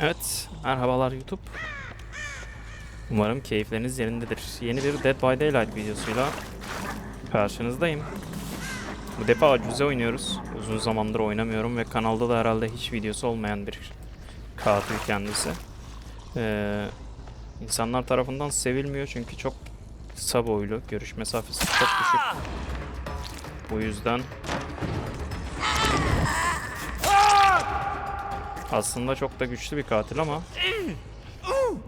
Evet, merhabalar YouTube. Umarım keyifleriniz yerindedir. Yeni bir Dead by Daylight videosuyla karşınızdayım. Bu defa acuze oynuyoruz. Uzun zamandır oynamıyorum ve kanalda da herhalde hiç videosu olmayan bir katil kendisi. Ee, insanlar tarafından sevilmiyor çünkü çok kısa boylu, görüş mesafesi çok düşük. Bu yüzden Aslında çok da güçlü bir katil ama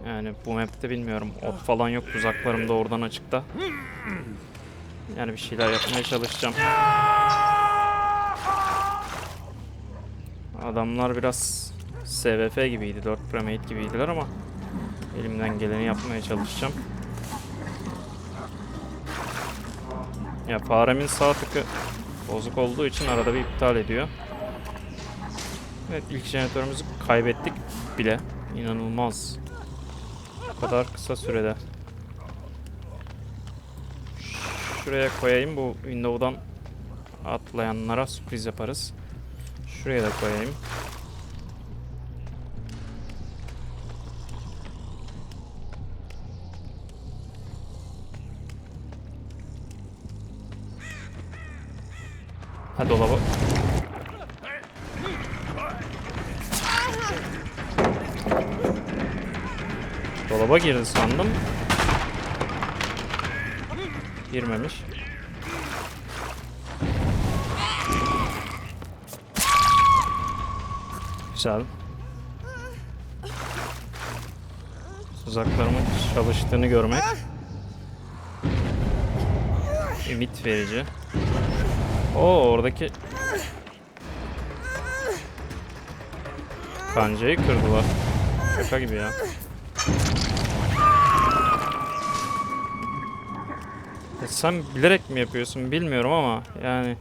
yani bu map'te bilmiyorum ot falan yok tuzaklarım da oradan açıkta. Yani bir şeyler yapmaya çalışacağım. Adamlar biraz SVF gibiydi, 4 Premade gibiydiler ama elimden geleni yapmaya çalışacağım. Ya faremin sağ tıkı bozuk olduğu için arada bir iptal ediyor. Evet ilk jeneratörümüzü kaybettik bile. İnanılmaz. Bu kadar kısa sürede. Şuraya koyayım bu window'dan atlayanlara sürpriz yaparız. Şuraya da koyayım. Ha dolaba. Dolaba girdi sandım. Girmemiş. Güzel. Tuzaklarımın çalıştığını görmek ümit verici. Oo oradaki kancayı kırdılar. Şaka gibi ya. Ya sen bilerek mi yapıyorsun bilmiyorum ama yani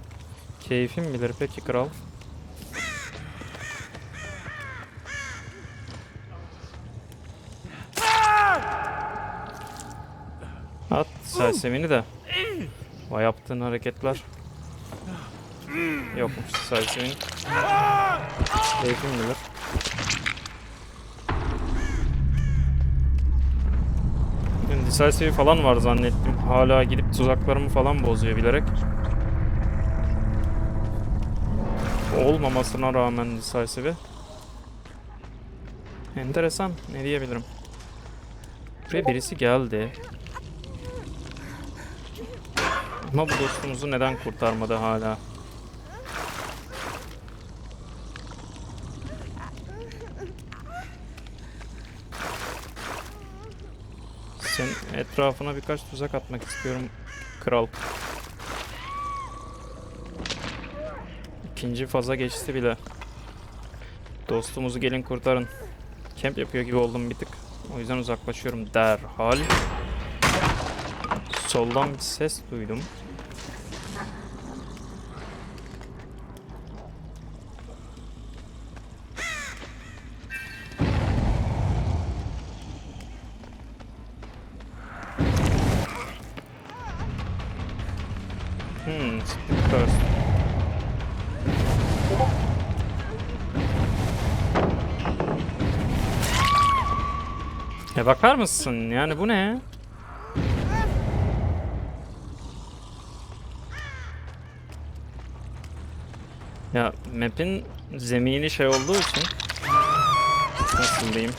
keyfim bilir peki kral. At sersemini de. Vay yaptığın hareketler. Yokmuş sersemin. Keyfim bilir. Decisive falan var zannettim. Hala gidip tuzaklarımı falan bozuyor bilerek. Olmamasına rağmen Decisive'i. Enteresan. Ne diyebilirim. Buraya birisi geldi. Ama bu dostumuzu neden kurtarmadı hala? Senin etrafına birkaç tuzak atmak istiyorum kral. İkinci faza geçti bile. Dostumuzu gelin kurtarın. Camp yapıyor gibi oldum bir tık. O yüzden uzaklaşıyorum derhal. Soldan bir ses duydum. Hmm, stick first. Ya bakar mısın? Yani bu ne? Ya map'in zemini şey olduğu için nasıl diyeyim?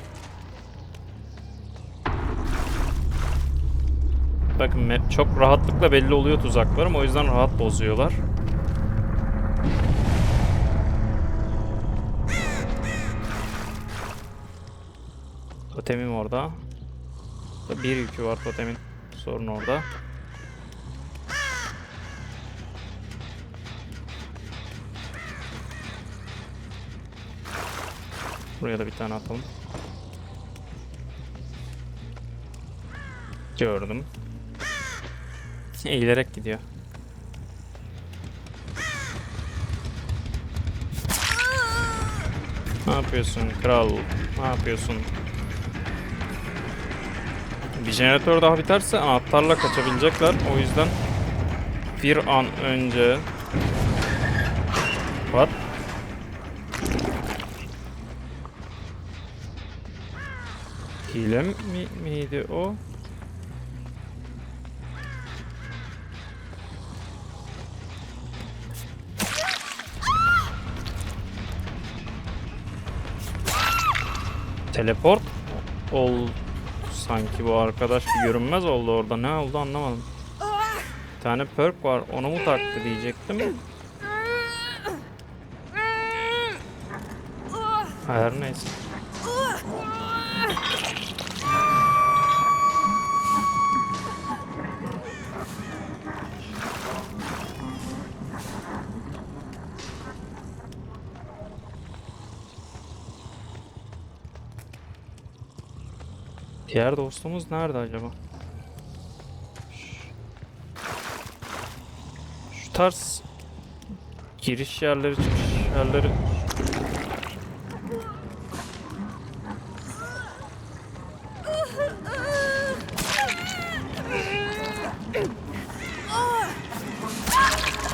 Bakın çok rahatlıkla belli oluyor tuzaklarım o yüzden rahat bozuyorlar. Totemim orada. Bir yükü var totemin. Sorun orada. Buraya da bir tane atalım. Gördüm. Eğilerek gidiyor. Ne yapıyorsun kral? Ne yapıyorsun? Bir jeneratör daha biterse anahtarla kaçabilecekler. O yüzden bir an önce What? Hile mi, miydi o? Teleport ol sanki bu arkadaş bir görünmez oldu orada. Ne oldu anlamadım. Bir tane perk var. Onu mu taktı diyecektim. Her neyse. Diğer dostumuz nerede acaba? Şu tarz giriş yerleri, çıkış yerleri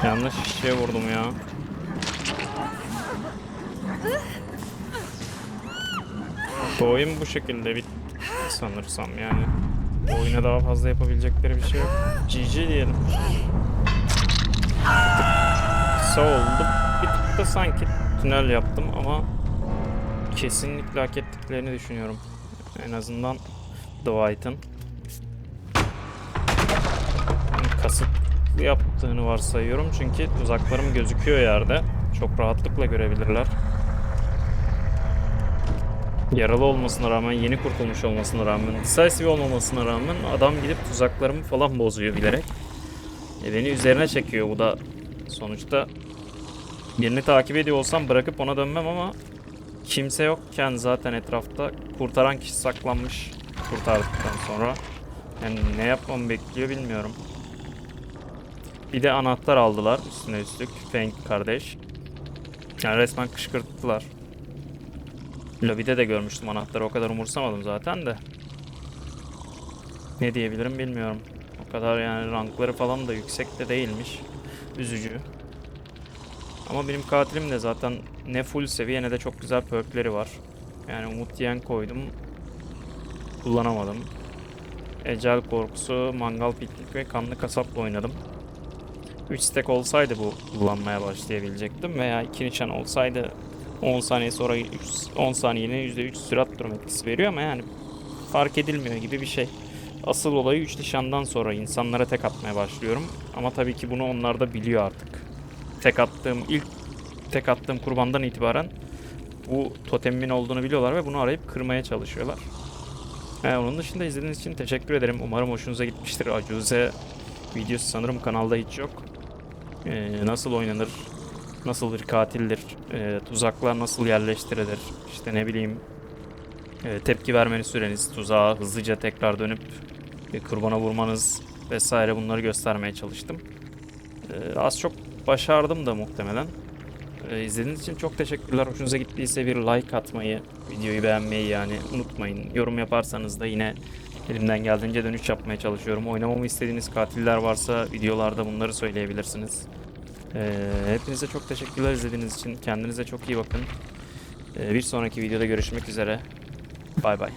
Yanlış şişeye vurdum ya. Bu bu şekilde bitti sanırsam yani. Oyuna daha fazla yapabilecekleri bir şey yok. GG diyelim. Kısa oldu. Bir tık da sanki tünel yaptım ama kesinlikle hak ettiklerini düşünüyorum. En azından Dwight'ın. Kasıtlı yaptığını varsayıyorum çünkü uzaklarım gözüküyor yerde. Çok rahatlıkla görebilirler. Yaralı olmasına rağmen, yeni kurtulmuş olmasına rağmen, decisive olmamasına rağmen adam gidip tuzaklarımı falan bozuyor bilerek. E beni üzerine çekiyor bu da sonuçta birini takip ediyor olsam bırakıp ona dönmem ama kimse yokken zaten etrafta kurtaran kişi saklanmış kurtardıktan sonra. Yani ne yapmamı bekliyor bilmiyorum. Bir de anahtar aldılar üstüne üstlük Feng kardeş. Yani resmen kışkırttılar. Lobide de görmüştüm anahtarı o kadar umursamadım zaten de. Ne diyebilirim bilmiyorum. O kadar yani rankları falan da yüksek de değilmiş. Üzücü. Ama benim katilim de zaten ne full seviye ne de çok güzel perkleri var. Yani umut diyen koydum. Kullanamadım. Ecel korkusu, mangal piknik ve kanlı kasapla oynadım. 3 stack olsaydı bu kullanmaya başlayabilecektim veya 2 nişan olsaydı 10 saniye sonra 3, 10 saniyenin %3 sürat durum etkisi veriyor ama yani fark edilmiyor gibi bir şey. Asıl olayı 3 nişandan sonra insanlara tek atmaya başlıyorum. Ama tabii ki bunu onlar da biliyor artık. Tek attığım ilk tek attığım kurbandan itibaren bu totemimin olduğunu biliyorlar ve bunu arayıp kırmaya çalışıyorlar. Ee, onun dışında izlediğiniz için teşekkür ederim. Umarım hoşunuza gitmiştir. Acuze videosu sanırım kanalda hiç yok. Ee, nasıl oynanır, nasıl bir katildir, e, tuzaklar nasıl yerleştirilir, işte ne bileyim e, tepki vermeniz süreniz, tuzağa hızlıca tekrar dönüp e, kurbana vurmanız vesaire bunları göstermeye çalıştım. E, az çok başardım da muhtemelen. E, izlediğiniz için çok teşekkürler. Hoşunuza gittiyse bir like atmayı, videoyu beğenmeyi yani unutmayın. Yorum yaparsanız da yine elimden geldiğince dönüş yapmaya çalışıyorum. Oynamamı istediğiniz katiller varsa videolarda bunları söyleyebilirsiniz. Ee, hepinize çok teşekkürler izlediğiniz için. Kendinize çok iyi bakın. Ee, bir sonraki videoda görüşmek üzere. Bay bay.